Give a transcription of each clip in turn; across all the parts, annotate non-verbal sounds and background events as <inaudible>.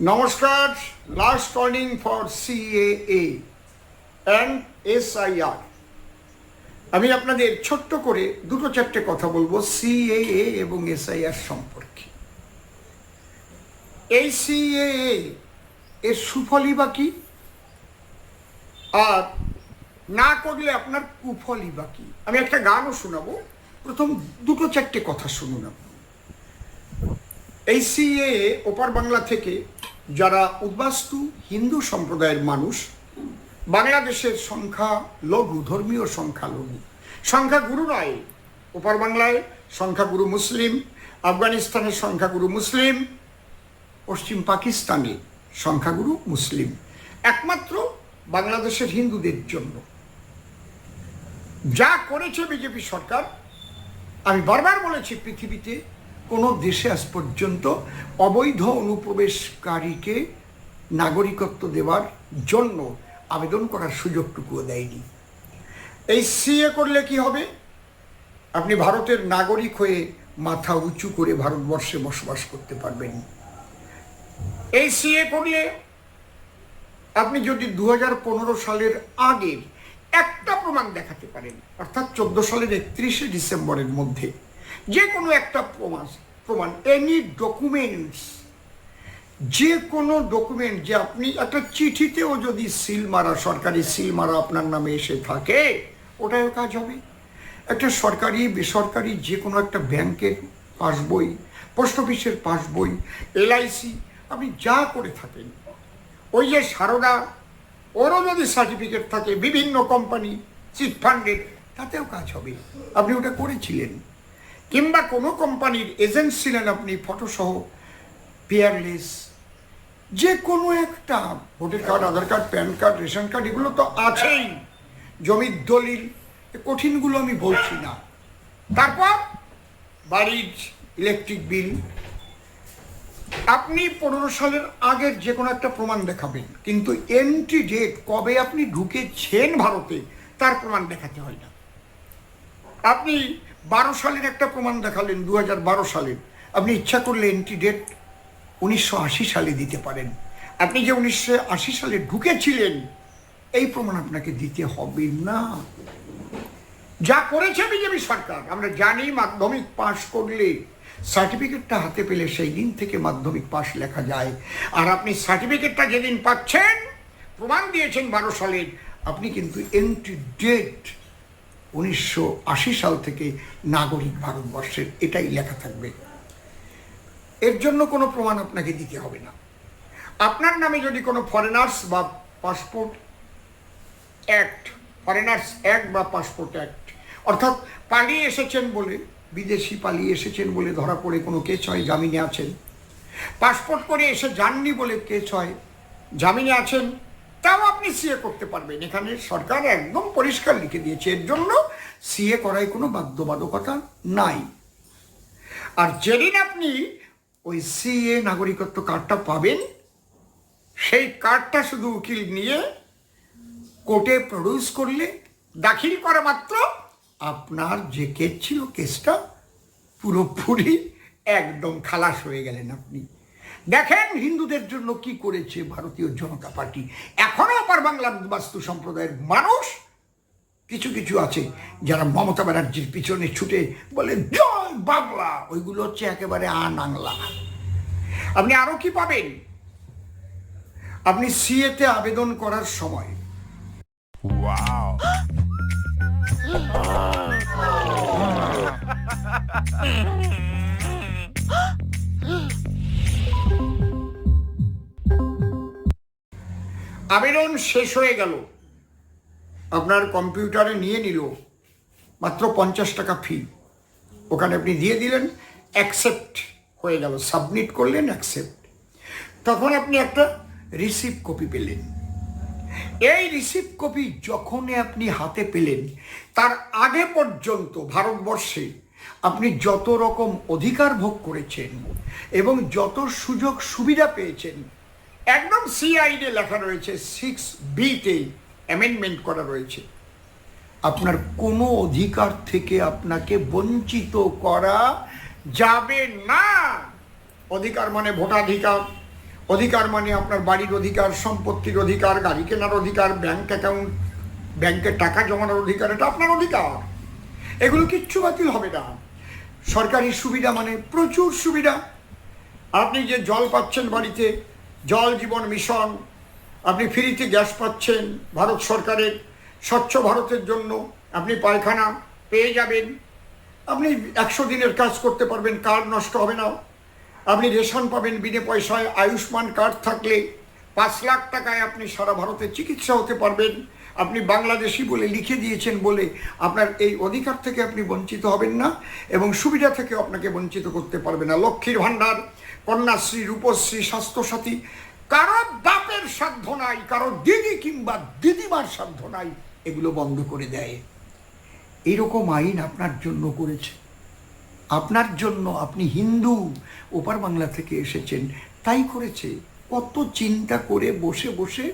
নমস্কার last warning for CAA and SIR আমি আপনাদের ছোট্ট করে দুটো চারটে কথা বলব সিএএ এবং এসআইআর সম্পর্কে। এই সিএএ এর সুফলই বা কি? আর না করলে আপনার কুফলই বা কি? আমি একটা গানও শোনাবো। প্রথম দুটো চারটে কথা শুনুন আপনি। এই সিএ ওপার বাংলা থেকে যারা উদ্বাস্তু হিন্দু সম্প্রদায়ের মানুষ, বাংলাদেশের সংখ্যা লঘু, ধর্মীয় সংখ্যা লঘু। নয়, ওপার বাংলায় সংখ্যাগুরু মুসলিম, আফগানিস্তানের সংখ্যাগুরু মুসলিম, পশ্চিম পাকিস্তানে সংখ্যাগুরু মুসলিম। একমাত্র বাংলাদেশের হিন্দুদের জন্য। যা করেছে বিজেপি সরকার, আমি বারবার বলেছি পৃথিবীতে কোনো দেশে আজ পর্যন্ত অবৈধ অনুপ্রবেশকারীকে নাগরিকত্ব দেওয়ার জন্য আবেদন করার সুযোগটুকুও দেয়নি। এই সিএ করলে কি হবে? আপনি ভারতের নাগরিক হয়ে মাথা উঁচু করে ভারতবর্ষে বসবাস করতে পারবেন। এই সিএ করলে আপনি যদি দু হাজার পনেরো সালের আগের একটা প্রমাণ দেখাতে পারেন, অর্থাৎ চোদ্দ সালের একত্রিশে ডিসেম্বরের মধ্যে। যে কোনো একটা প্রমাণ প্রমাণ এনি ডকুমেন্টস যে কোনো ডকুমেন্ট যে আপনি একটা চিঠিতেও যদি সিল মারা, সরকারি সিল মারা আপনার নামে এসে থাকে ওটাও কাজ হবে। একটা সরকারি, বেসরকারি যে কোনো একটা ব্যাংকের পাসবই পোস্ট অফিসের পাসবই এলআইসি আপনি যা করে থাকেন, ওই যে সারদা, ওরও যদি সার্টিফিকেট থাকে, বিভিন্ন কোম্পানি চিট ফান্ডের তাতেও কাজ হবে। আপনি ওটা করেছিলেন। কিংবা কোনো কোম্পানির এজেন্ট ছিলেন আপনি, ফটোসহ পেয়ারলেস যে কোনো একটা voter card, Aadhaar card, PAN card, ration card, এগুলো তো আছেই। জমির দলিল কঠিনগুলো আমি বলছি না। তারপর বাড়ির ইলেকট্রিক বিল। আপনি পনেরো সালের আগের যে কোনো একটা প্রমাণ দেখাবেন, কিন্তু এন্ট্রি ডেট কবে আপনি ঢুকেছেন ভারতে, তার প্রমাণ দেখাতে হয় না। আপনি বারো সালের একটা প্রমাণ দেখালেন দু হাজার বারো সালের আপনি ইচ্ছা করলে এন্ট্রি ডেট উনিশশো আশি সালে দিতে পারেন। আপনি যে উনিশশো আশি সালে ঢুকেছিলেন, এই প্রমাণ আপনাকে দিতে হবে না। যা করেছে বিজেপি সরকার, আমরা জানি মাধ্যমিক পাশ করলে সার্টিফিকেটটা হাতে পেলে সেই দিন থেকে মাধ্যমিক পাশ লেখা যায়। আর আপনি সার্টিফিকেটটা যেদিন পাচ্ছেন, প্রমাণ দিয়েছেন বারো সালের আপনি কিন্তু এন্ট্রি ডেট উনিশশো আশি সাল থেকে নাগরিক ভারতবর্ষের এটাই লেখা থাকবে। এর জন্য কোনো প্রমাণ আপনাকে দিতে হবে না। আপনার নামে যদি কোনো ফরেনার্স বা পাসপোর্ট অ্যাক্ট ফরেনার্স অ্যাক্ট বা পাসপোর্ট অ্যাক্ট অর্থাৎ পালিয়ে এসেছেন বলে, বিদেশি পালিয়ে এসেছেন বলে ধরা পড়ে কোনো কেস হয়, জামিনে আছেন। পাসপোর্ট করে এসে যাননি বলে কেস হয়, জামিনে আছেন তাও আপনি সিএ করতে পারবেন। এখানে সরকার একদম পরিষ্কার লিখে দিয়েছে, এর জন্য সিএ করায় কোনো বাধ্যবাধকতা নাই। আর যেদিন আপনি ওই সিএ নাগরিকত্ব কার্ডটা পাবেন, সেই কার্ডটা শুধু উকিল নিয়ে কোর্টে প্রডিউস করলে দাখিল করা মাত্র আপনার যে কেস ছিল, কেসটা পুরোপুরি একদম খালাস হয়ে গেলেন আপনি। দেখেন হিন্দুদের জন্য কি করেছে ভারতীয় জনতা পার্টি। এখনও আবার বাংলার বাস্তু সম্প্রদায়ের মানুষ কিছু কিছু আছে যারা মমতা ব্যানার্জির পিছনে ছুটে বলে জয় বাংলা। ওইগুলো হচ্ছে একেবারে আনাংলা। আপনি আরও কি পাবেন? আপনি সিএতে আবেদন করার সময়। Wow. <laughs> আবেদন শেষ হয়ে গেল। আপনার কম্পিউটারে নিয়ে নিল মাত্র পঞ্চাশ টাকা ফি ওখানে আপনি দিয়ে দিলেন অ্যাকসেপ্ট হয়ে গেল। সাবমিট করলেন অ্যাকসেপ্ট তখন আপনি একটা রিসিভ কপি পেলেন। এই রিসিভ কপি যখনই আপনি হাতে পেলেন, তার আগে পর্যন্ত ভারতবর্ষে আপনি যত রকম অধিকার ভোগ করেছেন এবং যত সুযোগ সুবিধা পেয়েছেন একদম সিআইডে লেখা রয়েছে সিক্স বিতে অ্যামেন্ডমেন্ট করা রয়েছে। আপনার কোনো অধিকার থেকে আপনাকে বঞ্চিত করা যাবে না। অধিকার মানে ভোটাধিকার। অধিকার মানে আপনার বাড়ির অধিকার, সম্পত্তির অধিকার, গাড়ি কেনার অধিকার ব্যাংক অ্যাকাউন্ট ব্যাংকে টাকা জমানোর অধিকার, এটা আপনার অধিকার। এগুলো কিচ্ছু বাতিল হবে না। সরকারি সুবিধা মানে প্রচুর সুবিধা। আপনি যে জল পাচ্ছেন বাড়িতে জল জীবন মিশন। আপনি ফ্রিতে গ্যাস পাচ্ছেন ভারত সরকারের। স্বচ্ছ ভারতের জন্য আপনি পায়খানা পেয়ে যাবেন। আপনি একশো দিনের কাজ করতে পারবেন, কার্ড নষ্ট হবে না। আপনি রেশন পাবেন বিনে পয়সায়, আয়ুষ্মান কার্ড থাকলে। পাঁচ লাখ টাকায় আপনি সারা ভারতে চিকিৎসা হতে পারবেন। আপনি বাংলাদেশি বলে লিখে দিয়েছেন বলে আপনার এই অধিকার থেকে আপনি বঞ্চিত হবেন না এবং সুবিধা থেকে আপনাকে বঞ্চিত করতে পারবে না। লক্ষ্মীর ভাণ্ডার কন্যাশ্রী, রূপশ্রী, স্বাস্থ্যসাথী, কারও বাপের সাধ্য নাই, কারও দিদি কিংবা দিদিমার সাধ্য নাই, এগুলো বন্ধ করে দেয়। এরকম আইন আপনার জন্য করেছে। আপনার জন্য আপনি হিন্দু, ওপার বাংলা থেকে এসেছেন, তাই করেছে। কত চিন্তা করে বসে বসে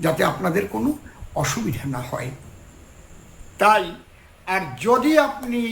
যাতে আপনাদের কোনো অসুবিধা না হয়। তাই, আর যদি আপনি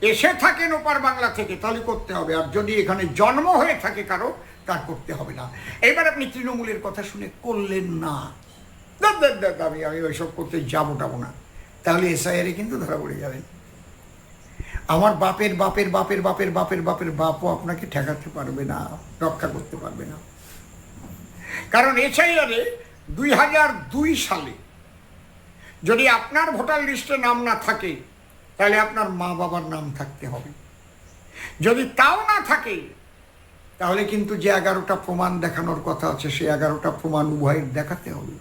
এসে থাকেন ওপার বাংলা থেকে, তাহলে করতে হবে। আর যদি এখানে জন্ম হয়ে থাকে কারও, তার করতে হবে না। এবার আপনি তৃণমূলের কথা শুনে করলেন না। আমি আমি ওইসব করতে যাব টাবো না। তাহলে এসআইআরে কিন্তু ধরা পড়ে যাবেন। আমার বাপের বাপের বাপের বাপের বাপের বাপের বাপও আপনাকে ঠেকাতে পারবে না, রক্ষা করতে পারবে না। কারণ এসআইআরে দুই হাজার দুই সালে যদি আপনার ভোটার লিস্টে নাম না থাকে তাহলে আপনার মা বাবার নাম থাকতে হবে। যদি তাও না থাকে, তাহলে কিন্তু যে এগারোটা প্রমাণ দেখানোর কথা আছে সে এগারোটা প্রমাণ উভয়ের দেখাতে হবে।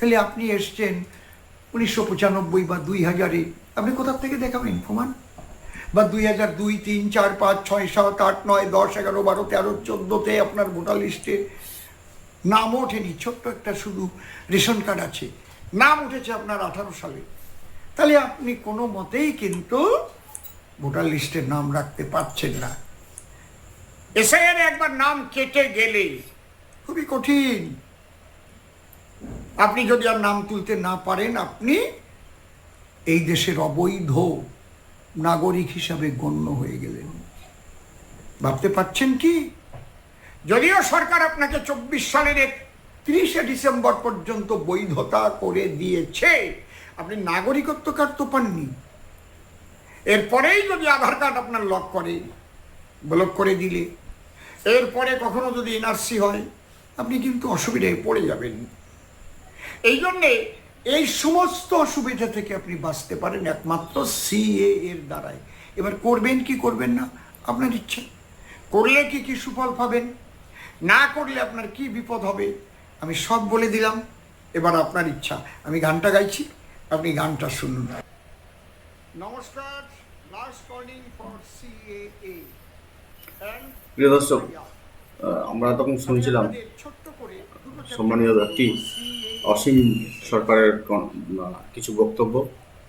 তাহলে আপনি এসছেন উনিশশো পঁচানব্বই বা দুই হাজারে। আপনি কোথা থেকে দেখাবেন প্রমাণ? বা দুই হাজার দুই, তিন, চার, পাঁচ, ছয়, সাত, আট, নয়, দশ, এগারো, বারো, তেরো, চোদ্দোতে আপনার ভোটার লিস্টে নাম ওঠেনি। ছোট্ট একটা শুধু রেশন কার্ড আছে। নাম উঠেছে আপনার আঠারো সালে। তাহলে আপনি কোনো মতেই কিন্তু ভোটার লিস্টে নাম রাখতে পারছেন না। এসআইআর একবার নাম কেটে গেলে খুবই কঠিন। আপনি যদি আর নাম তুলতে না পারেন আপনি এই দেশের অবৈধ নাগরিক হিসাবে গণ্য হয়ে গেলেন। ভাবতে পারছেন কি? যদিও সরকার আপনাকে চব্বিশ সালের তিরিশে ডিসেম্বর পর্যন্ত বৈধতা করে দিয়েছে আপনি নাগরিকত্ব কার্ড তো পাননি। এরপরেই যদি আধার কার্ড আপনার লক করে ব্লক করে দিলে, এরপরে কখনো যদি এনআরসি হয়, আপনি কিন্তু অসুবিধায় পড়ে যাবেন। এই জন্যে এই সমস্ত অসুবিধা থেকে আপনি বাঁচতে পারেন একমাত্র সিএ এর দ্বারাই। এবার করবেন কি করবেন না? আপনার ইচ্ছা। করলে কি কি সুফল পাবেন? না করলে আপনার কি বিপদ হবে? আমি সব বলে দিলাম। এবার আপনার ইচ্ছা। আমি গানটা গাইছি। আপনি গানটা শুনুন। নমস্কার লাস্ট ওয়ার্নিং ফর সিএএ প্রিয় দর্শক আমরা তখন শুনছিলাম সম্মানীয় ব্যক্তি অসীম সরকারের কিছু বক্তব্য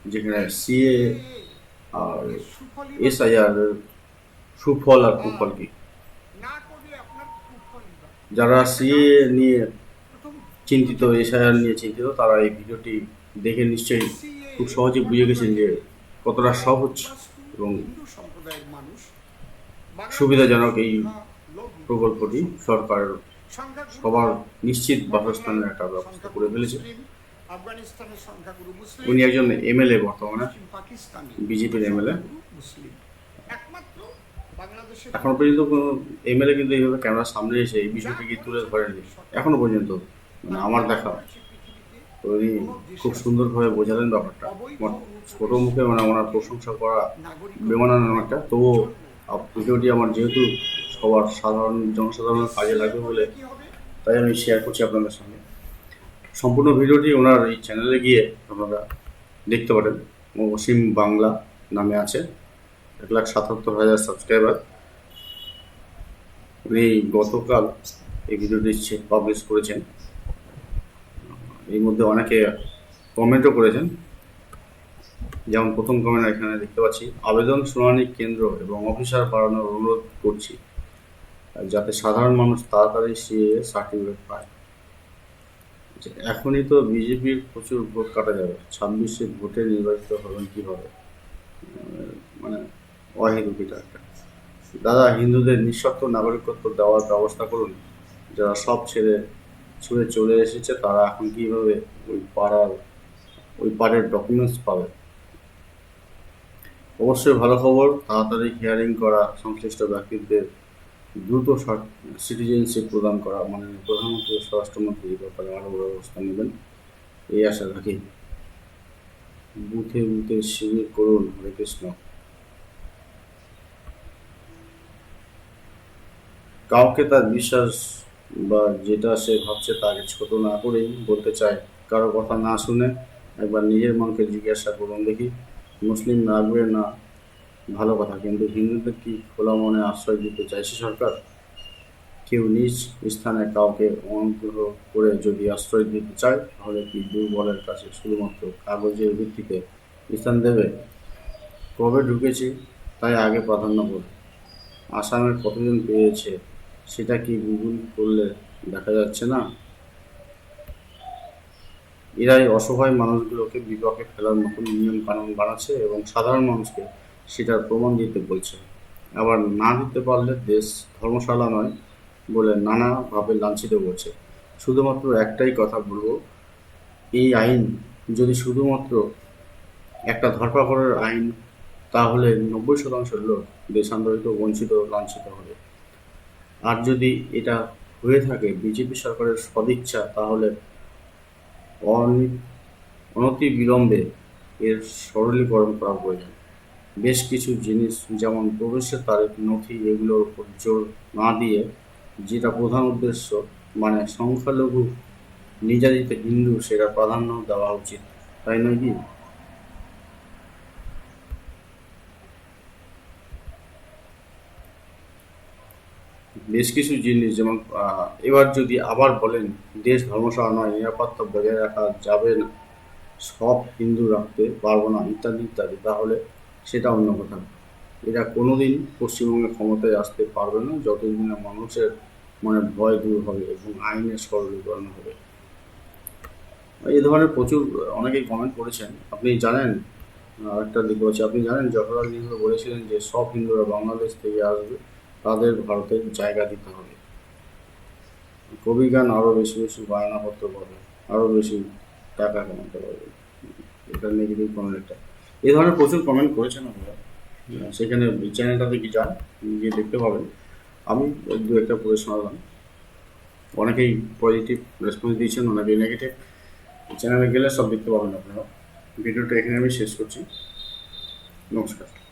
যেখানে সিএ আর এসআইআর সুফল আর কুফল কি? যারা সিএ নিয়ে চিন্তিত এসআইআর নিয়ে চিন্তিত তারা এই ভিডিওটি দেখে নিশ্চয়ই খুব সহজে বুঝে গেছেন যে কতটা সহজ এবং সুবিধাজনক এই প্রকল্পটি সরকার সবার নিশ্চিত বাসস্থানের একটা ব্যবস্থা করে ফেলেছে। উনি একজন এমএলএ বর্তমানে, বিজেপির এমএলএ। এখনও পর্যন্ত কোনো এমএলএ কিন্তু এইভাবে ক্যামেরার সামনে এসে এই বিষয়টিকে তুলে ধরেনি এখনও পর্যন্ত মানে আমার দেখা উনি খুব সুন্দরভাবে বোঝালেন ব্যাপারটা। আমার ছোট মুখে মানে ওনার প্রশংসা করা বেমানানো একটা তবুও ভিডিওটি আমার যেহেতু সবার সাধারণ জনসাধারণের কাজে লাগবে বলে তাই আমি শেয়ার করছি আপনাদের সঙ্গে সম্পূর্ণ ভিডিওটি ওনার এই চ্যানেলে গিয়ে আপনারা দেখতে পারেন। অসীম বাংলা নামে আছে। এক লাখ সাতাত্তর হাজার সাবস্ক্রাইবার উনি গতকাল এই ভিডিওটি পাবলিশ করেছেন। এর মধ্যে অনেকে কমেন্টও করেছেন। যেমন প্রথম কমেন্ট এখানে দেখতে পাচ্ছি, আবেদন শুনানি কেন্দ্র এবং অফিসার বাড়ানোর অনুরোধ করছি, যাতে সাধারণ মানুষ তাড়াতাড়ি সিএ সার্টিফিকেট পায়। এখনই তো বিজেপির প্রচুর ভোট কাটা যাবে। ছাব্বিশে ভোটে নির্বাচিত হবেন কীভাবে? মানে অহেতুক একটা। দাদা, হিন্দুদের নিঃশর্ত নাগরিকত্ব দেওয়ার ব্যবস্থা করুন, যারা সব ছেড়ে ছুঁড়ে চলে এসেছে, তারা এখন কীভাবে ওই পাড়ার, ওই পাড়ের ডকুমেন্টস পাবে? অবশ্যই ভালো খবর, তাড়াতাড়ি হিয়ারিং করা সংশ্লিষ্ট ব্যক্তিদের দ্রুত সিটিজেনশিপ প্রদান করা। মানে প্রধানমন্ত্রী, স্বরাষ্ট্রমন্ত্রী, এই ব্যাপারে আরও ব্যবস্থা নেবেন। এই আশা রাখি। বুথে বুথে শিবির করুন হরে কৃষ্ণ কাউকে তার বিশ্বাস বা যেটা সে ভাবছে তাকে ছোট না করেই বলতে চায়, কারও কথা না শুনে একবার নিজের মনকে জিজ্ঞাসা করুন দেখি। মুসলিম রাখবে না, ভালো কথা, কিন্তু হিন্দুদের কি খোলা মনে আশ্রয় দিতে চাইছে সরকার? কেউ নিজ স্থানে কাউকে অনুগ্রহ করে যদি আশ্রয় দিতে চায়, তাহলে কি দুর্বলের কাছে শুধুমাত্র কাগজের ভিত্তিতে স্থান দেবে? কবে ঢুকেছি, তাই আগে প্রাধান্য বলে আসামের কতজন পেয়েছে? সেটা কি গুগল করলে দেখা যাচ্ছে না? এরাই অসহায় মানুষগুলোকে বিপাকে ফেলার মতন নিয়ম কানুন বানাচ্ছে এবং সাধারণ মানুষকে সেটার প্রমাণ দিতে বলছে। আবার না দিতে পারলে দেশ ধর্মশালা নয় বলে নানাভাবে লাঞ্ছিত করছে। শুধুমাত্র একটাই কথা বলব, এই আইন যদি শুধুমাত্র একটা ধরপাকড়ের আইন, তাহলে নব্বই শতাংশ লোক দেশান্তরিত বঞ্চিত লাঞ্ছিত হবে। আর যদি এটা হয়ে থাকে, বিজেপি সরকারের সদিচ্ছা, তাহলে অনি- অনতি বিলম্বে এর সরলীকরণ করা প্রয়োজন বেশ কিছু জিনিস, যেমন প্রবেশের তারিখ, নথি, এগুলোর উপর জোর না দিয়ে, যেটা প্রধান উদ্দেশ্য মানে সংখ্যালঘু, নির্যাতিত হিন্দু সেটা প্রাধান্য দেওয়া উচিত। তাই নয় কি? বেশ কিছু জিনিস, যেমন এবার যদি আবার বলেন দেশ ধর্মশালা নয়, নিরাপত্তা বজায় রাখা যাবে না, সব হিন্দু রাখতে পারব না, ইত্যাদি ইত্যাদি, তাহলে সেটা অন্য কথা। এরা কোনোদিন পশ্চিমবঙ্গে ক্ষমতায় আসতে পারবে না, যতদিন না মানুষের মনে ভয় দূর হবে এবং আইনের সরলীকরণ হবে। এই ধরনের প্রচুর, অনেকেই কমেন্ট করেছেন। আপনি জানেন একটা দিক হচ্ছে আপনি জানেন, জওহরলাল নেহরু বলেছিলেন যে সব হিন্দুরা বাংলাদেশ থেকে আসবে। তাদের ভারতের জায়গা দিতে হবে। কবিগান আরও বেশি বেশি বায়না করতে পারবে আরও বেশি টাকা কামাতে পারবে। এটা নেগেটিভ কমেন্ট একটা। এই ধরনের প্রচুর কমেন্ট করেছেন আপনারা। সেখানে চ্যানেলটাতে কি যান গিয়ে দেখতে পাবেন। আমি দু একটা পড়ে শোনালাম। অনেকেই পজিটিভ রেসপন্স দিয়েছেন অনেকেই নেগেটিভ চ্যানেলে গেলে সব দেখতে পাবেন আপনারা। ভিডিওটা এখানে আমি শেষ করছি। নমস্কার।